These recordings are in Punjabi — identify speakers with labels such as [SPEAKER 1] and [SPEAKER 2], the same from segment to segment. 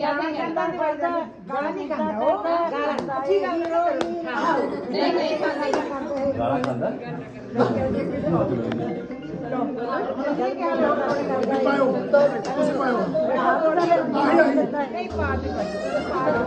[SPEAKER 1] ਨਹੀਂ ਕਰਦਾ ਗਾਣਾ ਨਹੀਂ ਕਰਦਾ ਉਹ ਗਾਣਾ ਠੀਕ ਹੈ ਨਹੀਂ ਨਹੀਂ ਕਰਦਾ
[SPEAKER 2] ਗਾਲਾਂ ਖਾਂਦਾ?
[SPEAKER 3] ਪਾਇਓ ਤੁਸੀਂ ਪਾਇਓ। ਆਹੀ ਆਹੀ
[SPEAKER 1] ਕਦੇ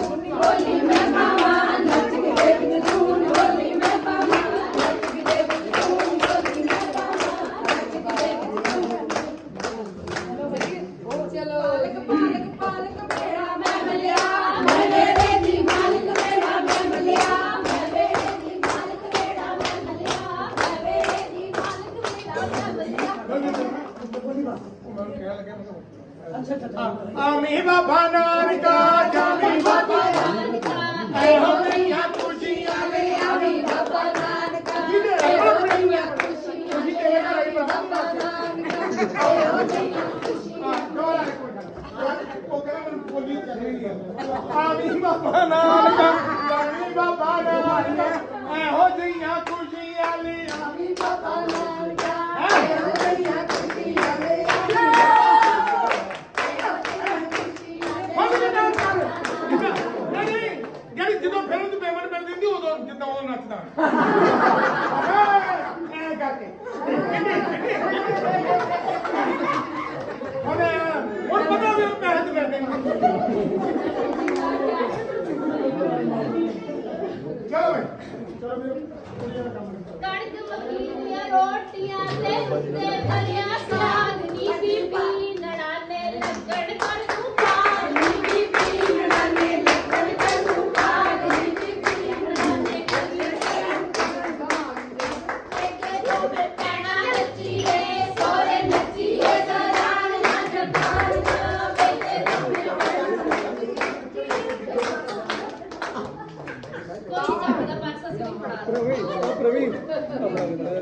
[SPEAKER 1] ਹੋਲੀ
[SPEAKER 3] ਆਮੀ ਬਾਬਾ ਨਾਨਕਾ ਜਾਮੀ ਬਾਬਾ ਨਾਨਕਾ। ਐ ਹੋ ਗਈਆਂ ਖੁਸ਼ੀਆਂ ਲੈ
[SPEAKER 1] ਆਵੀ ਬਾਬਾ ਨਾਨਕਾ। ਇਹੋ ਜਿਹੀਆਂ
[SPEAKER 3] ਖੁਸ਼ੀ
[SPEAKER 1] ਖੁਸ਼ੀਆਂ
[SPEAKER 3] ਘਰ ਆਈ ਬਾਬਾ
[SPEAKER 1] ਨਾਨਕਾ। ਇਹੋ ਜਿਹੀਆਂ ਖੁਸ਼ੀਆਂ
[SPEAKER 3] ਆਮੀ ਬਾਬਾ ਨਾਨਕਾ ਜਾਮੀ ਬਾਬਾ ਨਾਨਕਾ। ਐ ਹੋ ਗਈਆਂ ਖੁਸ਼ੀਆਂ ਲੈ ਆਮੀ
[SPEAKER 1] ਬਾਬਾ
[SPEAKER 3] ਮਿਲ ਜਾਂਦੀ ਉਹ ਨੱਚਦਾ। ਐ ਕਰਕੇ। ਹੁਣ ਹੁਣ ਪਤਾ ਵੀ ਉਹ ਪੈਸੇ ਨੇ। ਚਲੋ ਬਈ। ਚਲੋ ਦਾ ਕੰਮ ਕਰੋ
[SPEAKER 4] ਕਣਕ ਮੱਕੀਆਂ ਰੋਟੀਆਂ ਤੇ ਉੱਤੇ ਭਰਿਆ
[SPEAKER 2] ഇവിടെ